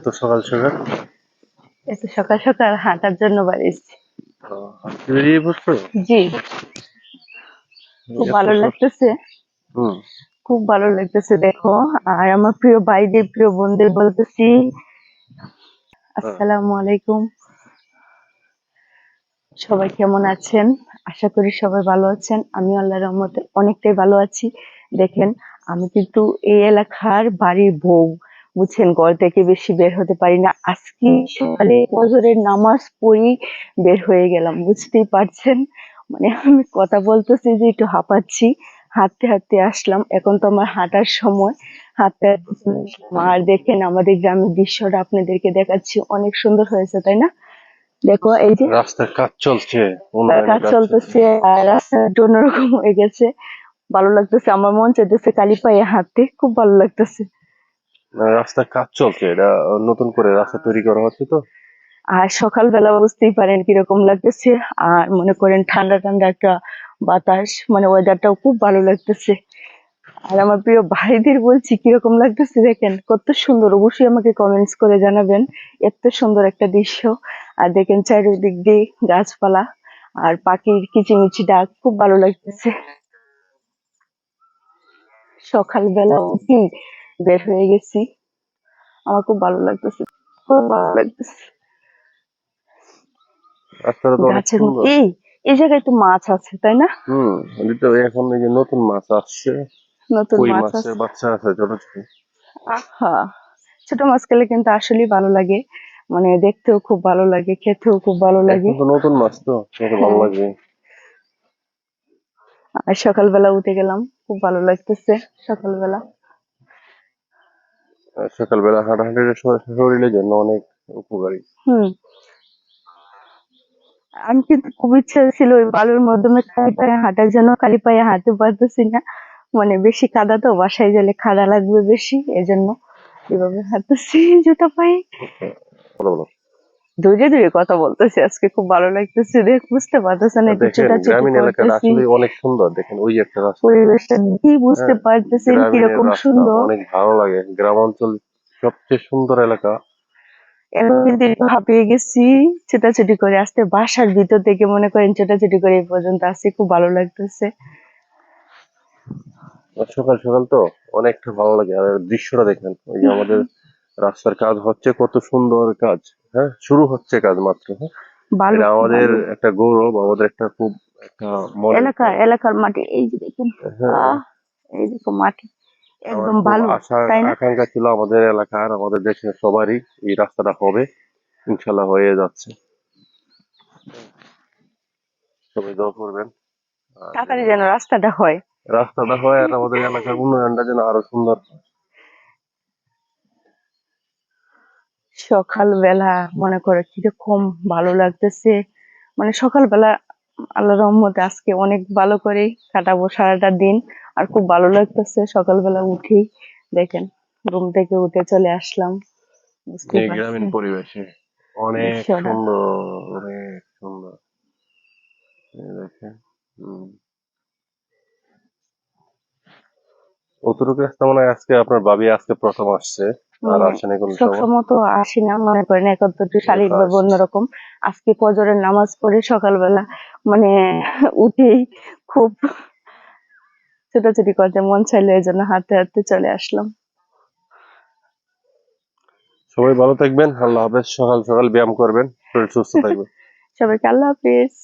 এত সকাল সকাল? এত সকাল সকাল হাঁটার জন্য বাড়িয়েছি ও, হাঁটতে বেরিয়ে পড়ছো? জি। খুব ভালো লাগতেছে। হুম। খুব ভালো লাগতেছে দেখো। আর আমার প্রিয় ভাইদের প্রিয় বোনদের বলতেছি আসসালামু আলাইকুম। সবাই কেমন আছেন? আশা করি সবাই ভালো আছেন। আমি আল্লাহর রহমতে অনেকটাই ভালো আছি। দেখেন আমি কিন্তু এই এলাকার বাড়ির বউ। বুঝছেন ঘর থেকে বেশি বের হতে পারি না। আজকে সকালে ফজরের নামাজ পড়ি বের হয়ে গেলাম বুঝতেই পারছেন? মানে আমি কথা বলতেছি যে একটু হাঁপাচ্ছি হাঁটতে হাঁটতে আসলাম। এখন তো আমার হাঁটার সময়। হাঁটতে। আর দেখেন আমাদের গ্রামের দৃশ্যটা আপনাদেরকে দেখাচ্ছি অনেক সুন্দর হয়েছে তাই না? দেখো এই যে রাস্তার কাজ চলছে কাজ চলতেছে আর রাস্তাটা অন্যরকম হয়ে গেছে। ভালো লাগতেছে আমার মন চাইতেছে কালি পায়ে হাঁটতে খুব ভালো লাগতেছে। রাস্তার কাজ চলছে, এটা নতুন করে রাস্তা তৈরি করা হচ্ছে তো? আর সকালবেলা বুঝতেই পারেন কীরকম লাগতেছে, আর মনে করেন ঠান্ডা ঠান্ডা একটা বাতাস মানে ওয়েদারটাও খুব ভালো লাগতেছে। আর আমার প্রিয় ভাইদের বলছি, কীরকম লাগতেছে দেখেন, কত সুন্দর, অবশ্যই আমাকে কমেন্টস করে জানাবেন, এত সুন্দর একটা দৃশ্য। আর দেখেন চারিদিক দিয়ে গাছপালা, আর পাখির কিচিমিচি ডাক, খুব ভালো লাগতেছে। সকালবেলা বের হয়ে গেছি। আমার খুব ভালো লাগতেছে খুব ভালো লাগতেছে। গাছের এই এই জায়গায় তো মাছ আছে তাই না? হুম তো এখন এই যে নতুন মাছ আসছে। নতুন মাছ মাছের আছে বাচ্চা আছে ছোট ছোট আহা ছোট মাছ খেলে কিন্তু আসলেই ভালো লাগে। মানে দেখতেও খুব ভালো লাগে খেতেও খুব ভালো লাগে। নতুন মাছ তো ভালো। লাগবে। আর সকালবেলা উঠে গেলাম খুব ভালো লাগতেছে সকালবেলা। সকালবেলা হাঁটাহাঁটিটা শরীরের জন্য অনেক উপকারী। হুম। আমি কিন্তু খুব ইচ্ছা ছিল ওই বালুর মাধ্যমে খালি পায়ে হাঁটার জন্য খালি পায়ে হাঁটতে পারতেছি না। মানে বেশি কাদা তো বাসায় গেলে খাদা লাগবে বেশি এজন্য এভাবে হাঁটতেছি জুতা পায়ে। দূরে দূরে কথা বলতেছি আজকে খুব ভালো লাগতেছে। দেখ বুঝতে পারতেছেন একটু গ্রামীণ এলাকাটা আসলে অনেক সুন্দর দেখেন ওই একটা রাস্তা। পরিবেশটা কি বুঝতে হ্যাঁ, পারতেছেন কীরকম সুন্দর। অনেক ভালো লাগে। গ্রাম অঞ্চল সবচেয়ে সুন্দর এলাকা। হাঁপিয়ে গেছি ছোটাছুটি করে আসতে বাসার ভিতর থেকে মনে করেন ছোটাছুটি করে এই পর্যন্ত আসছি খুব ভালো লাগতেছে। সকাল সকাল তো অনেকটা ভালো লাগে আর দৃশ্যটা দেখেন ওই যে আমাদের রাস্তার কাজ হচ্ছে কত সুন্দর কাজ হ্যাঁ? শুরু হচ্ছে কাজ মাত্র হ্যাঁ? এটা আমাদের একটা গৌরব আমাদের একটা খুব একটা মনে এলাকার মাটি এই যে দেখুন হ্যাঁ, এই দেখো মাটি একদম ভালো তাই না? আকাঙ্ক্ষা ছিল আমাদের এলাকার আমাদের দেশের সবারই এই রাস্তাটা হবে ইনশাল্লাহ হয়ে যাচ্ছে। সবাই দোয়া করবেন। তাড়াতাড়ি যেন রাস্তাটা হয়। রাস্তাটা হয় আর আমাদের এলাকার উন্নয়নটা যেন আরও সুন্দর হয়। সকালবেলা মনে করে কীরকম ভালো লাগতেছে। মানে সকালবেলা আল্লাহ রহমতে আজকে অনেক ভালো করে কাটাবো সারাটা দিন। আর খুব ভালো লাগতেছে সকালবেলা উঠি দেখেন ঘুম থেকে উঠে চলে আসলাম। গ্রামীণ পরিবেশে অনেক সুন্দর অনেক সুন্দর। দেখেন। অতটুকু রাস্তা মনে হয় আজকে আপনার বাবি আজকে প্রথম আসছে। সবসময় তো আসি না মনে করেন এখন তো একটু শারীরিক ভাবে অন্যরকম। আজকে ফজরের নামাজ পড়ে সকালবেলা মানে উঠেই খুব ছোটাছুটি করতে মন চাইলো এই জন্য হাঁটতে হাঁটতে চলে আসলাম। সবাই ভালো থাকবেন আল্লাহ হাফেজ সকাল সকাল ব্যায়াম করবেন শরীর সুস্থ থাকবে। সবাইকে আল্লাহ হাফিজ।